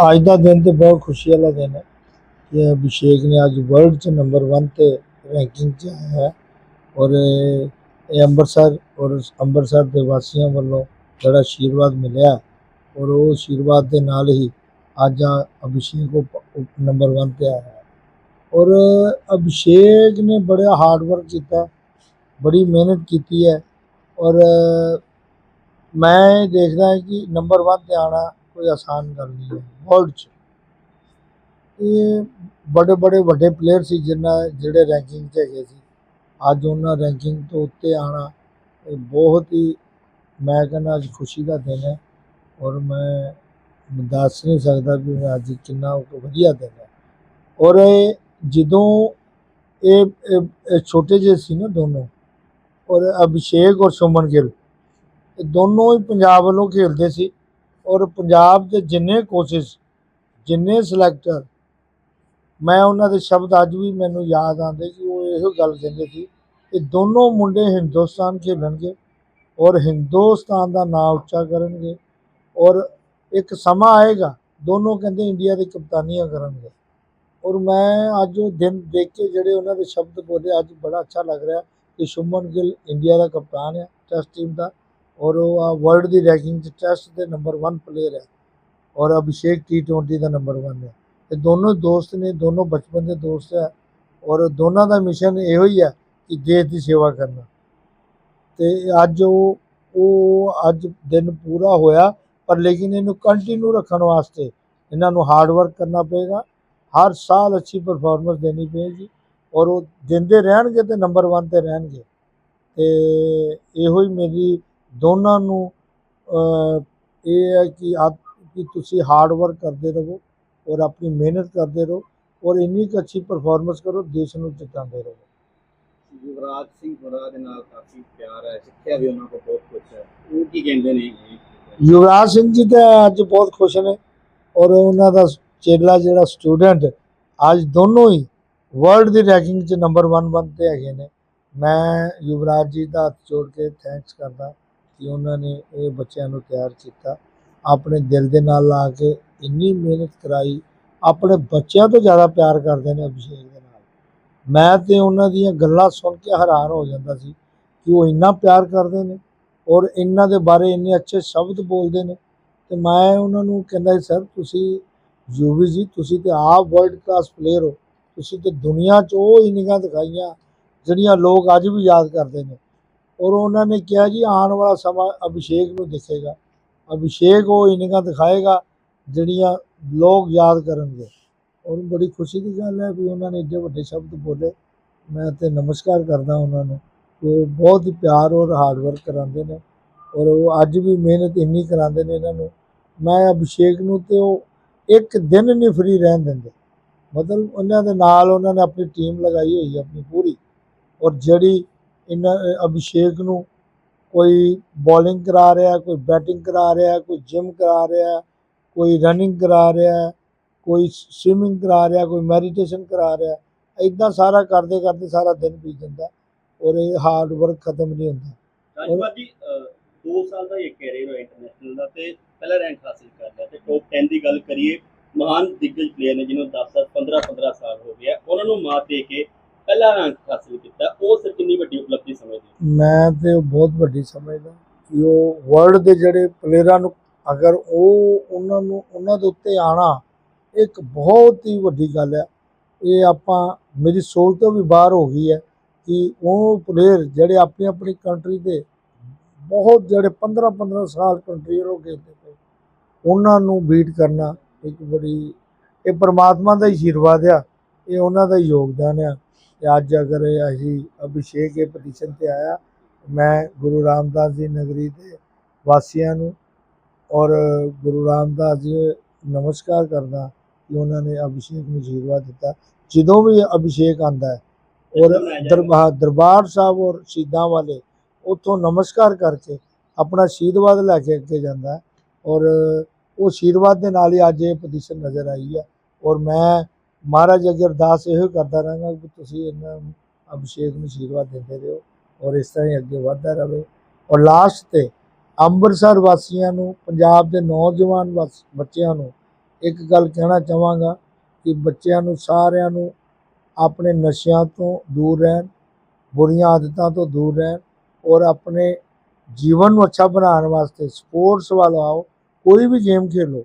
ਅੱਜ ਦਾ ਦਿਨ ਤੇ ਬਹੁਤ ਖੁਸ਼ੀ ਵਾਲਾ ਦਿਨ ਹੈ ਕਿ ਅਭਿਸ਼ੇਕ ਨੇ ਅੱਜ ਵਰਲਡ 'ਚ ਨੰਬਰ 1 ਤੇ ਰੈਂਕਿੰਗ 'ਚ ਆਇਆ ਹੈ ਔਰ ਇਹ ਅੰਮ੍ਰਿਤਸਰ ਔਰ ਅੰਮ੍ਰਿਤਸਰ ਦੇ ਵਾਸੀਆਂ ਵੱਲੋਂ ਜਿਹੜਾ ਆਸ਼ੀਰਵਾਦ ਮਿਲਿਆ ਔਰ ਉਹ ਆਸ਼ੀਰਵਾਦ ਦੇ ਨਾਲ ਹੀ ਅੱਜ ਅਭਿਸ਼ੇਕ ਉਹ ਨੰਬਰ 1 ਤੇ ਆਇਆ ਹੈ ਔਰ ਅਭਿਸ਼ੇਕ ਨੇ ਬੜਾ ਹਾਰਡ ਵਰਕ ਕੀਤਾ, ਬੜੀ ਮਿਹਨਤ ਕੀਤੀ ਹੈ ਔਰ ਮੈਂ ਦੇਖਦਾ ਕਿ ਨੰਬਰ 1 ਤੇ ਆਣਾ ਕੋਈ ਆਸਾਨ ਗੱਲ ਨਹੀਂ ਹੈ। ਵਰਲਡ 'ਚ। ਇਹ ਬੜੇ ਬੜੇ ਵੱਡੇ ਪਲੇਅਰ ਸੀ ਜਿਨ੍ਹਾਂ, ਜਿਹੜੇ ਰੈਂਕਿੰਗ 'ਚ ਹੈਗੇ ਸੀ। ਅੱਜ ਉਹਨਾਂ ਰੈਂਕਿੰਗ ਤੋਂ ਉੱਤੇ ਆਣਾ ਇਹ ਬਹੁਤ ਹੀ ਮੈਂ ਕਹਿੰਦਾ ਅੱਜ ਖੁਸ਼ੀ ਦਾ ਦਿਨ ਹੈ ਔਰ ਮੈਂ ਦੱਸ ਨਹੀਂ ਸਕਦਾ ਵੀ ਮੈਂ ਅੱਜ ਕਿੰਨਾ ਕੁ ਵਧੀਆ ਦਿਨ ਹੈ। ਔਰ ਜਦੋਂ ਇਹ ਛੋਟੇ ਜਿਹੇ ਸੀ ਨਾ ਦੋਨੋਂ, ਔਰ ਅਭਿਸ਼ੇਕ ਔਰ ਸੁਮਨ ਗਿੱਲ, ਇਹ ਦੋਨੋਂ ਹੀ ਪੰਜਾਬ ਵੱਲੋਂ ਖੇਡਦੇ ਸੀ। ਔਰ ਪੰਜਾਬ ਦੇ ਜਿੰਨੇ ਕੋਚਿਸ ਜਿੰਨੇ ਸਿਲੈਕਟਰ ਮੈਂ ਉਹਨਾਂ ਦੇ ਸ਼ਬਦ ਅੱਜ ਵੀ ਮੈਨੂੰ ਯਾਦ ਆਉਂਦੇ ਕਿ ਉਹ ਇਹੋ ਗੱਲ ਕਹਿੰਦੇ ਸੀ ਕਿ ਦੋਨੋਂ ਮੁੰਡੇ ਹਿੰਦੁਸਤਾਨ ਖੇਡਣਗੇ ਔਰ ਹਿੰਦੁਸਤਾਨ ਦਾ ਨਾਂ ਉੱਚਾ ਕਰਨਗੇ ਔਰ ਇੱਕ ਸਮਾਂ ਆਏਗਾ, ਦੋਨੋਂ ਕਹਿੰਦੇ ਇੰਡੀਆ ਦੀ ਕਪਤਾਨੀਆਂ ਕਰਨਗੇ। ਔਰ ਮੈਂ ਅੱਜ ਉਹ ਦਿਨ ਦੇਖ ਕੇ ਜਿਹੜੇ ਉਹਨਾਂ ਦੇ ਸ਼ਬਦ ਬੋਲੇ, ਅੱਜ ਬੜਾ ਅੱਛਾ ਲੱਗ ਰਿਹਾ ਕਿ ਸ਼ੁਮਨ ਗਿੱਲ ਇੰਡੀਆ ਦਾ ਕਪਤਾਨ ਹੈ ਟੈਸਟ ਟੀਮ ਦਾ। ਔਰ ਉਹ ਆ ਵਰਲਡ ਦੀ ਰੈਂਕਿੰਗ 'ਚ ਟੈਸਟ ਦੇ ਨੰਬਰ 1 ਪਲੇਅਰ ਹੈ। ਔਰ ਅਭਿਸ਼ੇਕ ਟੀ20 ਦਾ ਨੰਬਰ 1 ਹੈ। ਇਹ ਦੋਨੋਂ ਦੋਸਤ ਨੇ, ਦੋਨੋਂ ਬਚਪਨ ਦੇ ਦੋਸਤ ਹੈ। ਔਰ ਦੋਨਾਂ ਦਾ ਮਿਸ਼ਨ ਇਹੋ ਹੀ ਹੈ ਕਿ ਦੇਸ਼ ਦੀ ਸੇਵਾ ਕਰਨਾ। ਤੇ ਅੱਜ ਉਹ ਉਹ ਅੱਜ ਦਿਨ ਪੂਰਾ ਹੋਇਆ, ਪਰ ਲੇਕਿਨ ਇਹਨੂੰ ਕੰਟੀਨਿਊ ਰੱਖਣ ਵਾਸਤੇ ਇਹਨਾਂ ਨੂੰ ਹਾਰਡ ਵਰਕ ਕਰਨਾ ਪਏਗਾ। ਹਰ ਸਾਲ ਅੱਛੀ ਪਰਫਾਰਮੈਂਸ ਦੇਣੀ ਪਏਗੀ। ਔਰ ਉਹ ਦਿੰਦੇ ਰਹਿਣਗੇ ਤੇ ਨੰਬਰ 1 ਤੇ ਰਹਿਣਗੇ। ਤੇ ਇਹੋ ਹੀ ਮੇਰੀ ਦੋਨਾਂ ਨੂੰ ਇਹ ਹੈ ਕਿ ਆਪ ਕਿ ਤੁਸੀਂ ਹਾਰਡ ਵਰਕ ਕਰਦੇ ਰਹੋ ਔਰ ਆਪਣੀ ਮਿਹਨਤ ਕਰਦੇ ਰਹੋ ਔਰ ਇੰਨੀ ਕੁ ਅੱਛੀ ਪਰਫਾਰਮੈਂਸ ਕਰੋ ਦੇਸ਼ ਨੂੰ ਜਿਤਾਉਂਦੇ ਰਹੋ। ਯੁਵਰਾਜ ਸਿੰਘ ਹੋਰਾਂ ਦੇ ਨਾਲ ਕਾਫੀ ਪਿਆਰ ਹੈ ਸਿੱਖਿਆ ਵੀ ਉਹਨਾਂ ਕੋਲ ਬਹੁਤ ਕੁਝ ਹੈ। ਉਹ ਕੀ ਕਹਿੰਦੇ ਨੇ? ਯੁਵਰਾਜ ਸਿੰਘ ਜੀ ਤਾਂ ਅੱਜ ਬਹੁਤ ਖੁਸ਼ ਨੇ ਔਰ ਉਹਨਾਂ ਦਾ ਚੇਲਾ ਜਿਹੜਾ ਸਟੂਡੈਂਟ ਅੱਜ ਦੋਨੋਂ ਹੀ ਵਰਲਡ ਦੀ ਰੈਂਕਿੰਗ 'ਚ ਨੰਬਰ 1 1 ਤੇ ਹੈਗੇ ਨੇ। ਮੈਂ ਯੁਵਰਾਜ ਜੀ ਦਾ ਹੱਥ ਜੋੜ ਕੇ ਥੈਂਕਸ ਕਰਦਾ। ਕਿ ਉਹਨਾਂ ਨੇ ਇਹ ਬੱਚਿਆਂ ਨੂੰ ਤਿਆਰ ਕੀਤਾ। ਆਪਣੇ ਦਿਲ ਦੇ ਨਾਲ ਲਾ ਕੇ ਇੰਨੀ ਮਿਹਨਤ ਕਰਾਈ। ਆਪਣੇ ਬੱਚਿਆਂ ਤੋਂ ਜ਼ਿਆਦਾ ਪਿਆਰ ਕਰਦੇ ਨੇ ਅਭਿਸ਼ੇਕ ਦੇ ਨਾਲ। ਮੈਂ ਤੇ ਉਹਨਾਂ ਦੀਆਂ ਗੱਲਾਂ ਸੁਣ ਕੇ ਹੈਰਾਨ ਹੋ ਜਾਂਦਾ ਸੀ ਕਿ ਉਹ ਇੰਨਾ ਪਿਆਰ ਕਰਦੇ ਨੇ ਔਰ ਇਹਨਾਂ ਦੇ ਬਾਰੇ ਇੰਨੇ ਅੱਛੇ ਸ਼ਬਦ ਬੋਲਦੇ ਨੇ। ਤੇ ਮੈਂ ਉਹਨਾਂ ਨੂੰ ਕਹਿੰਦਾ ਸੀ, ਸਰ, ਤੁਸੀਂ ਯੂਵੀ ਜੀ, ਤੁਸੀਂ ਤੇ ਆਪ ਵਰਲਡ ਕਲਾਸ ਪਲੇਅਰ ਹੋ। ਤੁਸੀਂ ਤੇ ਦੁਨੀਆ 'ਚ ਉਹ ਇਨਿੰਗਾਂ ਦਿਖਾਈਆਂ ਜਿਹੜੀਆਂ ਲੋਕ ਅੱਜ ਵੀ ਯਾਦ ਕਰਦੇ ਨੇ। ਔਰ ਉਹਨਾਂ ਨੇ ਕਿਹਾ ਜੀ, ਆਉਣ ਵਾਲਾ ਸਮਾਂ ਅਭਿਸ਼ੇਕ ਨੂੰ ਦਿਖੇਗਾ। ਅਭਿਸ਼ੇਕ ਉਹ ਇਨਿੰਗਾਂ ਦਿਖਾਏਗਾ ਜਿਹੜੀਆਂ ਲੋਕ ਯਾਦ ਕਰਨਗੇ। ਔਰ ਬੜੀ ਖੁਸ਼ੀ ਦੀ ਗੱਲ ਹੈ ਵੀ ਉਹਨਾਂ ਨੇ ਇੱਡੇ ਵੱਡੇ ਸ਼ਬਦ ਬੋਲੇ। ਮੈਂ ਤੇ ਨਮਸਕਾਰ ਕਰਦਾ ਉਹਨਾਂ ਨੂੰ ਉਹ ਬਹੁਤ ਹੀ ਪਿਆਰ ਔਰ ਹਾਰਡ ਵਰਕ ਕਰਾਉਂਦੇ ਨੇ ਔਰ ਉਹ ਅੱਜ ਵੀ ਮਿਹਨਤ ਇੰਨੀ ਕਰਾਉਂਦੇ ਨੇ ਇਹਨਾਂ ਨੂੰ। ਮੈਂ ਅਭਿਸ਼ੇਕ ਨੂੰ ਤੇ ਉਹ ਇੱਕ ਦਿਨ ਨਹੀਂ ਫਰੀ ਰਹਿਣ ਦਿੰਦੇ। ਮਤਲਬ ਉਹਨਾਂ ਦੇ ਨਾਲ ਉਹਨਾਂ ਨੇ ਆਪਣੀ ਟੀਮ ਲਗਾਈ ਹੋਈ ਹੈ ਆਪਣੀ ਪੂਰੀ। ਔਰ ਜਿਹੜੀ ਇਹਨਾਂ ਅਭਿਸ਼ੇਕ ਨੂੰ ਕੋਈ ਬੋਲਿੰਗ ਕਰਾ ਰਿਹਾ, ਕੋਈ ਬੈਟਿੰਗ ਕਰਾ ਰਿਹਾ, ਕੋਈ ਜਿਮ ਕਰਾ ਰਿਹਾ, ਕੋਈ ਰਨਿੰਗ ਕਰਾ ਰਿਹਾ, ਕੋਈ ਸਵਿਮਿੰਗ ਕਰਾ ਰਿਹਾ, ਕੋਈ ਮੈਡੀਟੇਸ਼ਨ ਕਰਾ ਰਿਹਾ ਇਦਾਂ ਸਾਰਾ ਕਰਦੇ ਕਰਦੇ ਸਾਰਾ ਦਿਨ ਬੀਤ ਜਾਂਦਾ ਔਰ ਇਹ ਹਾਰਡ ਵਰਕ ਖਤਮ ਨਹੀਂ ਹੁੰਦਾ। ਰਾਜਪਾਲ ਜੀ 2 ਸਾਲ ਦਾ ਇਹ ਕੈਰੀਅਰ ਹੋਇਆ ਇੰਟਰਨੈਸ਼ਨਲ ਦਾ ਤੇ ਪਹਿਲਾ ਰੈਂਕ ਹਾਸਿਲ ਕਰ ਲਿਆ ਤੇ ਟੌਪ 10 ਦੀ ਗੱਲ ਕਰੀਏ, ਮਹਾਨ ਦਿੱਗਜ ਪਲੇਅਰ ਨੇ ਜਿਹਨੂੰ 10 10 15 15 ਸਾਲ ਹੋ ਗਿਆ ਉਹਨਾਂ ਨੂੰ ਮਾਤ ਦੇ ਕੇ ਪਹਿਲਾ ਰੈਂਕ ਹਾਸਿਲ ਕੀਤਾ, ਉਹ ਸਿਰ ਕਿੰਨੀ ਵੱਡੀ ਉਪਲਬਧੀ ਸਮਝਦੇ ਮੈਂ ਤੇ ਉਹ ਬਹੁਤ ਵੱਡੀ ਸਮਝਦਾ ਕਿ ਉਹ ਵਰਲਡ ਦੇ ਜਿਹੜੇ ਪਲੇਅਰਾਂ ਨੂੰ ਅਗਰ ਉਹ ਉਹਨਾਂ ਨੂੰ, ਉਹਨਾਂ ਦੇ ਉੱਤੇ ਆਣਾ ਇੱਕ ਬਹੁਤ ਹੀ ਵੱਡੀ ਗੱਲ ਹੈ। ਇਹ ਆਪਾਂ, ਮੇਰੀ ਸੋਚ ਤੋਂ ਵੀ ਬਾਹਰ ਹੋ ਗਈ ਹੈ ਕਿ ਉਹ ਪਲੇਅਰ ਜਿਹੜੇ ਆਪਣੀ ਆਪਣੀ ਕੰਟਰੀ ਦੇ ਬਹੁਤ ਜਿਹੜੇ 15 15 ਸਾਲ ਕੰਟਰੀ ਵੱਲੋਂ ਖੇਡਦੇ ਪਏ, ਉਹਨਾਂ ਨੂੰ ਬੀਟ ਕਰਨਾ ਇੱਕ ਬੜੀ, ਇਹ ਪਰਮਾਤਮਾ ਦਾ ਹੀ ਆਸ਼ੀਰਵਾਦ ਆ, ਇਹ ਉਹਨਾਂ ਦਾ ਹੀ ਯੋਗਦਾਨ ਆ। ਤੇ ਅੱਜ ਅਗਰ ਅਸੀਂ ਅਭਿਸ਼ੇਕ ਇਹ ਪਟੀਸ਼ਨ ਤੇ ਆਇਆ, ਮੈਂ ਗੁਰੂ ਰਾਮਦਾਸ ਜੀ ਨਗਰੀ ਦੇ ਵਾਸੀਆਂ ਨੂੰ ਔਰ ਗੁਰੂ ਰਾਮਦਾਸ ਜੀ ਨਮਸਕਾਰ ਕਰਦਾ ਕਿ ਉਹਨਾਂ ਨੇ ਅਭਿਸ਼ੇਕ ਨੂੰ ਆਸ਼ੀਰਵਾਦ ਦਿੱਤਾ। ਜਦੋਂ ਵੀ ਅਭਿਸ਼ੇਕ ਆਂਦਾ ਹੈ ਔਰ ਦਰਬਾਰ ਦਰਬਾਰ ਸਾਹਿਬ ਔਰ ਸ਼ਹੀਦਾਂ ਵਾਲੇ ਉੱਥੋਂ ਨਮਸਕਾਰ ਕਰਕੇ ਆਪਣਾ ਆਸ਼ੀਰਵਾਦ ਲੈ ਕੇ ਅੱਗੇ ਜਾਂਦਾ ਔਰ ਉਹ ਆਸ਼ੀਰਵਾਦ ਦੇ ਨਾਲ ਹੀ ਅੱਜ ਇਹ ਪੋਜੀਸ਼ਨ ਨਜ਼ਰ ਆਈ ਹੈ ਔਰ ਮੈਂ ਮਹਾਰਾਜ ਅੱਗੇ ਅਰਦਾਸ ਇਹੋ ਕਰਦਾ ਰਹਾਂਗਾ ਕਿ ਤੁਸੀਂ ਇਹਨਾਂ ਨੂੰ ਅਭਿਸ਼ੇਕ ਨੂੰ ਆਸ਼ੀਰਵਾਦ ਦਿੰਦੇ ਰਹੋ ਔਰ ਇਸ ਤਰ੍ਹਾਂ ਹੀ ਅੱਗੇ ਵਧਦਾ ਰਹੇ ਔਰ ਲਾਸਟ ਤੇ ਅੰਮ੍ਰਿਤਸਰ ਵਾਸੀਆਂ ਨੂੰ, ਪੰਜਾਬ ਦੇ ਨੌਜਵਾਨ ਵਾਸ- ਬੱਚਿਆਂ ਨੂੰ ਇੱਕ ਗੱਲ ਕਹਿਣਾ ਚਾਹਾਂਗਾ ਕਿ ਬੱਚਿਆਂ ਨੂੰ ਸਾਰਿਆਂ ਨੂੰ ਆਪਣੇ ਨਸ਼ਿਆਂ ਤੋਂ ਦੂਰ ਰਹਿਣ, ਬੁਰੀਆਂ ਆਦਤਾਂ ਤੋਂ ਦੂਰ ਰਹਿਣ ਔਰ ਆਪਣੇ ਜੀਵਨ ਨੂੰ ਅੱਛਾ ਬਣਾਉਣ ਵਾਸਤੇ ਸਪੋਰਟਸ ਵੱਲ ਆਓ, ਕੋਈ ਵੀ ਗੇਮ ਖੇਲੋ।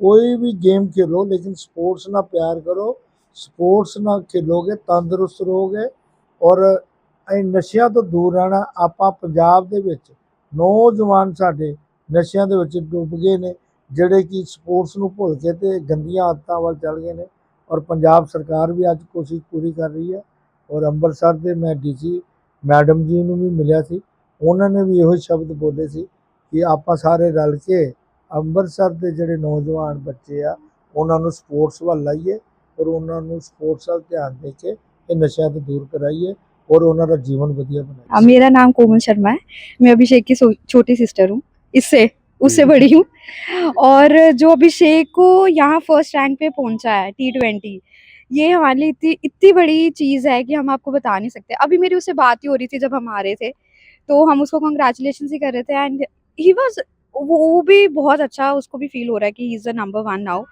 ਕੋਈ ਵੀ ਗੇਮ ਖੇਲੋ, ਲੇਕਿਨ ਸਪੋਰਟਸ ਨਾਲ ਪਿਆਰ ਕਰੋ। ਸਪੋਰਟਸ ਨਾਲ ਖੇਲੋਗੇ, ਤੰਦਰੁਸਤ ਰਹੋਗੇ ਔਰ ਇਹ ਨਸ਼ਿਆਂ ਤੋਂ ਦੂਰ ਰਹਿਣਾ, ਆਪਾਂ ਪੰਜਾਬ ਦੇ ਵਿੱਚ ਨੌਜਵਾਨ ਸਾਡੇ ਨਸ਼ਿਆਂ ਦੇ ਵਿੱਚ ਡੁੱਬ ਗਏ ਨੇ, ਜਿਹੜੇ ਕਿ ਸਪੋਰਟਸ ਨੂੰ ਭੁੱਲ ਕੇ ਤੇ ਗੰਦੀਆਂ ਆਦਤਾਂ ਵੱਲ ਚੱਲ ਗਏ ਨੇ ਔਰ ਪੰਜਾਬ ਸਰਕਾਰ ਵੀ ਅੱਜ ਕੋਸ਼ਿਸ਼ ਪੂਰੀ ਕਰ ਰਹੀ ਹੈ ਔਰ ਅੰਮ੍ਰਿਤਸਰ ਦੇ ਮੈਂ ਡੀਸੀ ਮੈਡਮ ਜੀ ਨੂੰ ਵੀ ਮਿਲਿਆ ਸੀ, ਉਹਨਾਂ ਨੇ ਵੀ ਇਹੋ ਸ਼ਬਦ ਬੋਲੇ ਸੀ ਕਿ ਆਪਾਂ ਸਾਰੇ ਰਲ ਕੇ ਅੰਮ੍ਰਿਤਸਰ ਦੇ ਜਿਹੜੇ ਨੌਜਵਾਨ ਬੱਚੇ ਆ ਉਹਨਾਂ ਨੂੰ ਸਪੋਰਟਸ ਵੱਲ ਲਾਈਏ ਔਰ ਉਹਨਾਂ ਨੂੰ ਸਪੋਰਟਸ ਵੱਲ ਧਿਆਨ ਦੇ ਕੇ ਇਹ ਨਸ਼ਿਆਂ ਤੋਂ ਦੂਰ ਕਰਾਈਏ ਔਰ ਉਹਨਾਂ ਦਾ ਜੀਵਨ ਵਧੀਆ ਬਣਾਈਏ हाँ, मेरा नाम कोमल शर्मा है मैं अभिषेक की सो- छोटी सिस्टर हूँ इससे उससे बड़ी हूँ और जो अभिषेक को यहाँ फर्स्ट रैंक पे पहुंचा है टी ट्वेंटी ये हमारे लिए इतनी इतनी बड़ी चीज़ है कि हम आपको बता नहीं सकते अभी मेरी उससे बात ही हो रही थी जब हम आ रहे थे तो हम उसको कंग्रेचुलेशन ही कर रहे थे एंड ही वॉज वो वो भी बहुत अच्छा उसको भी फील हो रहा है कि he is the number one now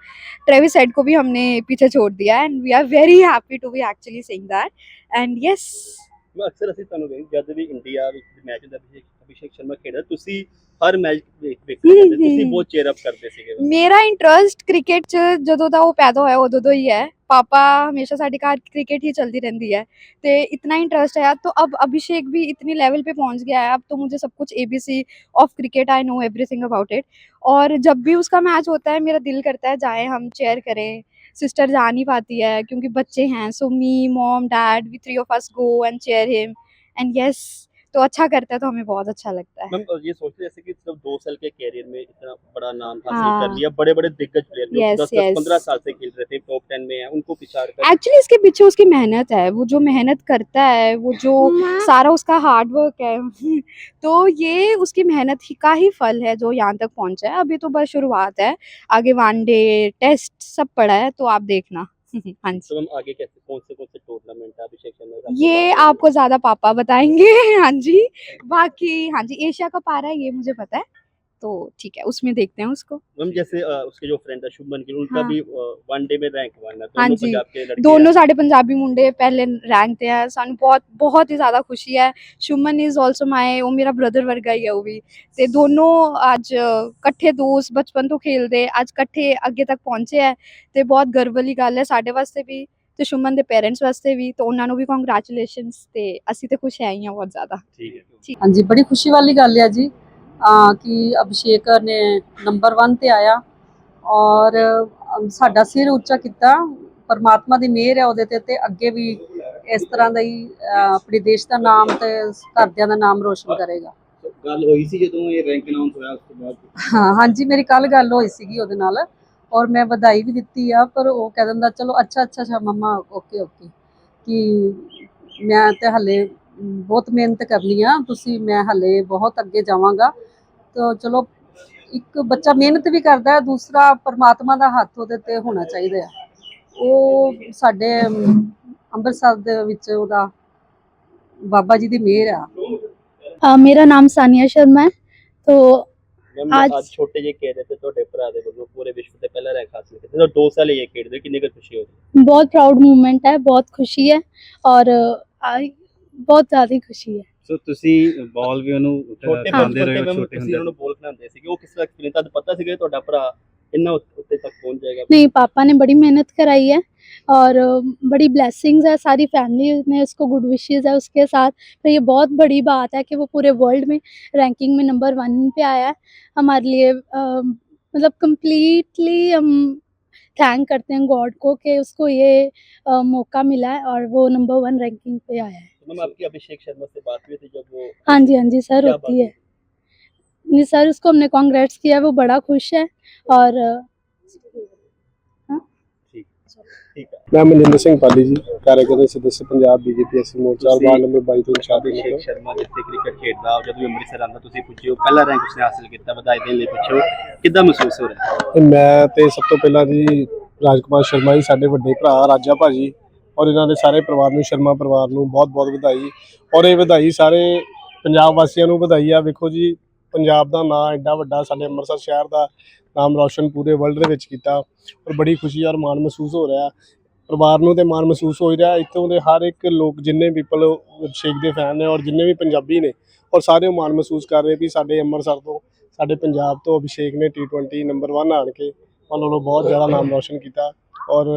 Travis Head को भी हमने पीछे छोड़ दिया and we are very happy to be actually saying that and yes ਅਕਸਰ ਅਸੀਂ ਤੁਹਾਨੂੰ ਵੇਖ ਜਦ ਵੀ ਇੰਡੀਆ ਵਿੱਚ ਮੈਚ ਹੁੰਦਾ ਅਭਿਸ਼ੇਕ ਅਭਿਸ਼ੇਕ ਸ਼ਰਮਾ ਖੇਡਦਾ ਤੁਸੀਂ ਹਰ ਮੈਚ ਵੇਖਦੇ ਜਾਂਦੇ ਤੁਸੀਂ ਬਹੁਤ ਚੇਅਰ ਅਪ ਕਰਦੇ ਸੀਗੇ ਮੇਰਾ ਇੰਟਰਸਟ ਕ੍ਰਿਕਟ 'ਚ ਜਦੋਂ ਦਾ ਉਹ ਪੈਦਾ ਹੋਇਆ ਉਦੋਂ ਤੋਂ ਹੀ ਹੈ पापा हमेशा साढ़े घर क्रिकेट ही चलती रहती है। तो इतना इंटरेस्ट है तो अब अभिषेक भी इतनी लेवल पे पहुँच गया है, अब तो मुझे सब कुछ ABC of cricket I know everything about it और जब भी उसका मैच होता है, मेरा दिल करता है, जाए हम चेयर करें। सिस्टर जा नहीं पाती है, क्योंकि बच्चे हैं so me mom dad we three of us go and cheer him and yes तो अच्छा करता है तो हमें बहुत अच्छा लगता है। मैम ये सोच रहे थे कि सिर्फ़ दो साल के कैरियर में इतना बड़ा नाम हासिल हाँ। कर लिया बड़े बड़े दिग्गज प्लेयर दस पंद्रह साल से खेल रहे थे टॉप टेन में है उनको पिछाड़ एक्चुअली इसके पीछे उसकी मेहनत है वो जो मेहनत करता है वो जो सारा उसका हार्ड वर्क है तो ये उसकी मेहनत ही का ही फल है जो यहाँ तक पहुँचा है। अभी तो बस शुरुआत है आगे वनडे टेस्ट सब पड़ा है तो आप देखना। हाँ जी तो हम आगे कैसे कौन से कौन से टूर्नामेंट है अभिषेक शर्मा से ये बात करेंगे। आपको ज्यादा पापा बताएंगे हाँ जी बाकी हाँ जी एशिया कप आ रहा है ये मुझे पता है तो ठीक है उसमें देखते हैं उसको मैम जैसे अ, उसके जो फ्रेंड है शुभमन गिल उनका हाँ। भी वनडे में रैंक वन है हाँ दोनों जी, पंजाब के लड़के ਦੋਨੋਂ हैं। ਸਾਡੇ ਪੰਜਾਬੀ ਮੁੰਡੇ ਪਹਿਲੇ ਰੈਂਕ ਤੇ ਆ ਸਾਨੂੰ ਬਹੁਤ ਬਹੁਤ ਹੀ ਜ਼ਿਆਦਾ ਖੁਸ਼ੀ ਹੈ ਸ਼ੁਮਨ ਇਜ਼ ਆਲਸੋ ਮਾਈ ਉਹ ਮੇਰਾ ਬ੍ਰਦਰ ਵਰਗਾ ਹੀ ਹੈ ਉਹ ਵੀ ਤੇ ਦੋਨੋਂ ਅੱਜ ਇਕੱਠੇ ਦੋਸਤ ਬਚਪਨ ਤੋਂ ਖੇਲਦੇ ਅੱਜ ਇਕੱਠੇ ਅੱਗੇ ਤੱਕ ਪਹੁੰਚੇ ਹੈ ਤੇ ਬਹੁਤ ਗਰਵ ਵਾਲੀ ਗੱਲ ਹੈ ਸਾਡੇ ਵਾਸਤੇ ਵੀ ਤੇ ਸ਼ੁਮਨ ਦੇ ਪੇਰੈਂਟਸ ਵਾਸਤੇ ਵੀ ਤੇ ਉਹਨਾਂ ਨੂੰ ਵੀ ਕੰਗ੍ਰੈਚੁਲੇਸ਼ਨਸ ਤੇ ਅਸੀਂ ਤੇ ਖੁਸ਼ ਹੈ ਹੀ ਹਾਂ ਬਹੁਤ ਜ਼ਿਆਦਾ ठीक है ਹਾਂਜੀ ਬੜੀ ਖੁਸ਼ੀ ਵਾਲੀ ਗੱਲ ਹੈ ਜੀ ਆ ਕਿ ਅਭਿਸ਼ੇਕ ਨੇ ਨੰਬਰ 1 ਤੇ ਆਇਆ ਔਰ ਸਾਡਾ ਸਿਰ ਉੱਚਾ ਕੀਤਾ। ਪਰਮਾਤਮਾ ਦੀ ਮਿਹਰ ਹੈ ਉਹਦੇ ਤੇ ਤੇ ਅੱਗੇ ਵੀ ਇਸ ਤਰ੍ਹਾਂ ਦਾ ਹੀ ਆਪਣੇ ਦੇਸ਼ ਦਾ ਨਾਮ ਤੇ ਘਰਦਿਆਂ ਦਾ ਨਾਮ ਰੋਸ਼ਨ ਕਰੇਗਾ। ਗੱਲ ਹੋਈ ਸੀ ਜਦੋਂ ਇਹ ਰੈਂਕ ਅਨਾਉਂਸ ਹੋਇਆ ਉਸ ਤੋਂ ਬਾਅਦ? ਹਾਂ ਹਾਂਜੀ ਮੇਰੀ ਕੱਲ ਗੱਲ ਹੋਈ ਸੀਗੀ ਉਹਦੇ ਨਾਲ ਔਰ ਮੈਂ ਵਧਾਈ ਵੀ ਦਿੱਤੀ ਆ ਪਰ ਉਹ ਕਹਿ ਦਿੰਦਾ ਚਲੋ ਅੱਛਾ ਅੱਛਾ ਅੱਛਾ ਮੰਮਾ ਓਕੇ ਓਕੇ। ਕਿ ਮੈਂ ਤੇ ਹਲੇ ਬਹੁਤ ਮਿਹਨਤ ਕਰਨੀ ਆ। ਤੁਸੀਂ ਮੈਂ ਹਲੇ ਬਹੁਤ ਅੱਗੇ ਜਾਵਾਂਗਾ। ਤਾਂ ਚਲੋ ਇੱਕ ਬੱਚਾ ਮਿਹਨਤ ਵੀ ਕਰਦਾ ਹੈ ਦੂਸਰਾ ਪਰਮਾਤਮਾ ਦਾ ਹੱਥ ਉਹਦੇ ਤੇ ਹੋਣਾ ਚਾਹੀਦਾ ਹੈ। ਉਹ ਸਾਡੇ ਅੰਮ੍ਰਿਤਸਰ ਦੇ ਵਿੱਚ ਉਹਦਾ ਬਾਬਾ ਜੀ ਦੀ ਮਿਹਰ ਆ। ਮੇਰਾ ਨਾਮ ਸਾਨੀਆ ਸ਼ਰਮਾ ਹੈ। ਤੋ ਅੱਜ- ਛੋਟੇ ਜਿਹੇ ਰਹੇ ਤੇ ਤੁਹਾਡੇ ਭਰਾ ਦੇ ਵੱਲੋਂ ਪੂਰੇ ਵਿਸ਼ਵ ਤੇ ਪਹਿਲਾ ਰੈਂਕ ਹਾਸਿਲ ਕੀਤਾ। ਜਦੋਂ 2 ਸਾਲ ਇਹ ਖੇਡਦੇ ਹੋ, ਕਿੰਨੀ ਕੁ ਖੁਸ਼ੀ ਹੋਈ? ਬਹੁਤ ਪ੍ਰਾਊਡ ਮੂਵਮੈਂਟ ਹੈ ਬਹੁਤ ਖੁਸ਼ੀ ਹੈ। ਔਰ ਆਈ ਬਹੁਤ ਜ਼ਿਆਦਾ ਖੁਸ਼ੀ ਹੈ ਸੋ ਤੁਸੀਂ ਬਾਲ ਵੀ ਉਹਨੂੰ ਛੋਟੇ ਪਾਉਂਦੇ ਰਹੇ ਬੱਚੇ ਹੋ ਮੈਮ ਛੋਟੇ ਤੁਸੀਂ ਹੁੰਦੇ ਉਹਨਾਂ ਨੂੰ ਬੋਲ ਖਿਲਾਉਂਦੇ ਸੀਗੇ ਉਹ ਕਿਸ ਤਰ੍ਹਾਂ ਐਕਸਪੀਰੀਅੰਸ ਤੁਹਾਨੂੰ ਪਤਾ ਸੀਗਾ ਕਿ ਤੁਹਾਡਾ ਭਰਾ ਇੰਨਾ ਉੱਤੇ ਉੱਤੇ ਤੱਕ ਪਹੁੰਚ ਜਾਏਗਾ नहीं पापा ने बड़ी मेहनत कराई है और अ, बड़ी ब्लेसिंग्स है सारी फैमिली ने उसको गुड विशेस है उसके साथ तो ये बहुत बड़ी बात है कि वो पूरे वर्ल्ड में रैंकिंग में नंबर वन पे आया है हमारे लिए अ, मतलब कम्प्लीटली हम थैंक करते हैं गॉड को कि उसको ये अ, मौका मिला है और वो नंबर वन रैंकिंग पे आया है हाँ जी हाँ जी सर होती है। नहीं सर उसको हमने कॉन्ग्रेट्स किया वो बड़ा खुश है और ਮੈਂ ਮਨਿੰਦਰ ਸਿੰਘ ਪਾਲੀ ਜੀ ਕਾਰਜਕਰਤਾ ਸਦੱਸਿਆ ਪੰਜਾਬ ਬੀਜੇਪੀ ਐਸਸੀ ਮੋਰਚਾ ਵਾਰਡ ਨੰਬਰ 22 ਤੋਂ 46 ਅਭਿਸ਼ੇਕ ਸ਼ਰਮਾ ਜਿੱਥੇ ਕ੍ਰਿਕਟ ਖੇਡਦਾ ਜਦੋਂ ਅੰਮ੍ਰਿਤਸਰ ਆਂਦਾ ਤੁਸੀਂ ਪੁੱਛਿਓ ਪਹਿਲਾ ਰੈਂਕ ਉਸਨੇ ਹਾਸਲ ਕੀਤਾ ਵਧਾਈ ਦੇਣ ਲਈ ਪੁੱਛੋ ਕਿੱਦਾਂ ਮਹਿਸੂਸ ਹੋ ਰਿਹਾ ਮੈਂ ਤੇ ਸਭ ਤੋਂ ਪਹਿਲਾਂ ਜੀ ਰਾਜਕੁਮਾਰ ਸ਼ਰਮਾ ਜੀ ਸਾਡੇ ਵੱਡੇ ਭਰਾ ਰਾਜਾ ਭਾਜੀ ਔਰ ਇਹਨਾਂ ਦੇ ਸਾਰੇ ਪਰਿਵਾਰ ਨੂੰ, ਸ਼ਰਮਾ ਪਰਿਵਾਰ ਨੂੰ ਬਹੁਤ ਬਹੁਤ ਵਧਾਈ। ਔਰ ਇਹ ਵਧਾਈ ਸਾਰੇ ਪੰਜਾਬ ਵਾਸੀਆਂ ਨੂੰ ਵਧਾਈ ਆ। ਵੇਖੋ ਜੀ, ਪੰਜਾਬ ਦਾ ਨਾਂ ਐਡਾ ਵੱਡਾ ਸਾਡੇ ਅੰਮ੍ਰਿਤਸਰ ਸ਼ਹਿਰ ਦਾ ਨਾਮ ਰੌਸ਼ਨ ਪੂਰੇ ਵਰਲਡ ਦੇ ਵਿੱਚ ਕੀਤਾ ਔਰ ਬੜੀ ਖੁਸ਼ੀ ਔਰ ਮਾਣ ਮਹਿਸੂਸ ਹੋ ਰਿਹਾ। ਪਰਿਵਾਰ ਨੂੰ ਤੇ ਮਾਣ ਮਹਿਸੂਸ ਹੋ ਰਿਹਾ। ਇੱਥੋਂ ਦੇ ਹਰ ਇੱਕ ਲੋਕ, ਜਿੰਨੇ ਪੀਪਲ ਅਭਿਸ਼ੇਕ ਦੇ ਫੈਨ ਨੇ ਔਰ ਜਿੰਨੇ ਵੀ ਪੰਜਾਬੀ ਨੇ ਔਰ ਸਾਰੇ ਉਹ ਮਾਣ ਮਹਿਸੂਸ ਕਰ ਰਹੇ ਵੀ ਸਾਡੇ ਅੰਮ੍ਰਿਤਸਰ ਤੋਂ, ਸਾਡੇ ਪੰਜਾਬ ਤੋਂ ਅਭਿਸ਼ੇਕ ਨੇ T20 ਨੰਬਰ 1 ਆਣ ਕੇ ਉਹਨਾਂ ਨੂੰ ਬਹੁਤ ਜ਼ਿਆਦਾ ਨਾਮ ਰੌਸ਼ਨ ਕੀਤਾ ਔਰ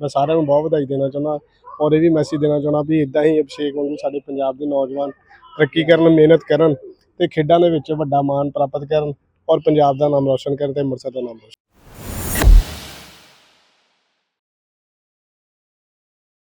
ਮੈਂ ਸਾਰਿਆਂ ਨੂੰ ਬਹੁਤ ਵਧਾਈ ਦੇਣਾ ਚਾਹੁੰਦਾ ਔਰ ਇਹ ਵੀ ਮੈਸੇਜ ਦੇਣਾ ਚਾਹੁੰਦਾ ਵੀ ਇਦਾਂ ਹੀ ਅਭਿਸ਼ੇਕ ਵਾਂਗੂ ਸਾਡੇ ਪੰਜਾਬ ਦੇ ਨੌਜਵਾਨ ਤਰੱਕੀ ਕਰਨ, ਮਿਹਨਤ ਕਰਨ ਤੇ ਖੇਡਾਂ ਦੇ ਵਿੱਚ ਵੱਡਾ ਮਾਣ ਪ੍ਰਾਪਤ ਕਰਨ ਔਰ ਪੰਜਾਬ ਦਾ ਨਾਮ ਰੌਸ਼ਨ ਕਰਨ ਤੇ ਅੰਮ੍ਰਿਤਸਰ ਦਾ ਨਾਮ ਰੋਸ਼ਨ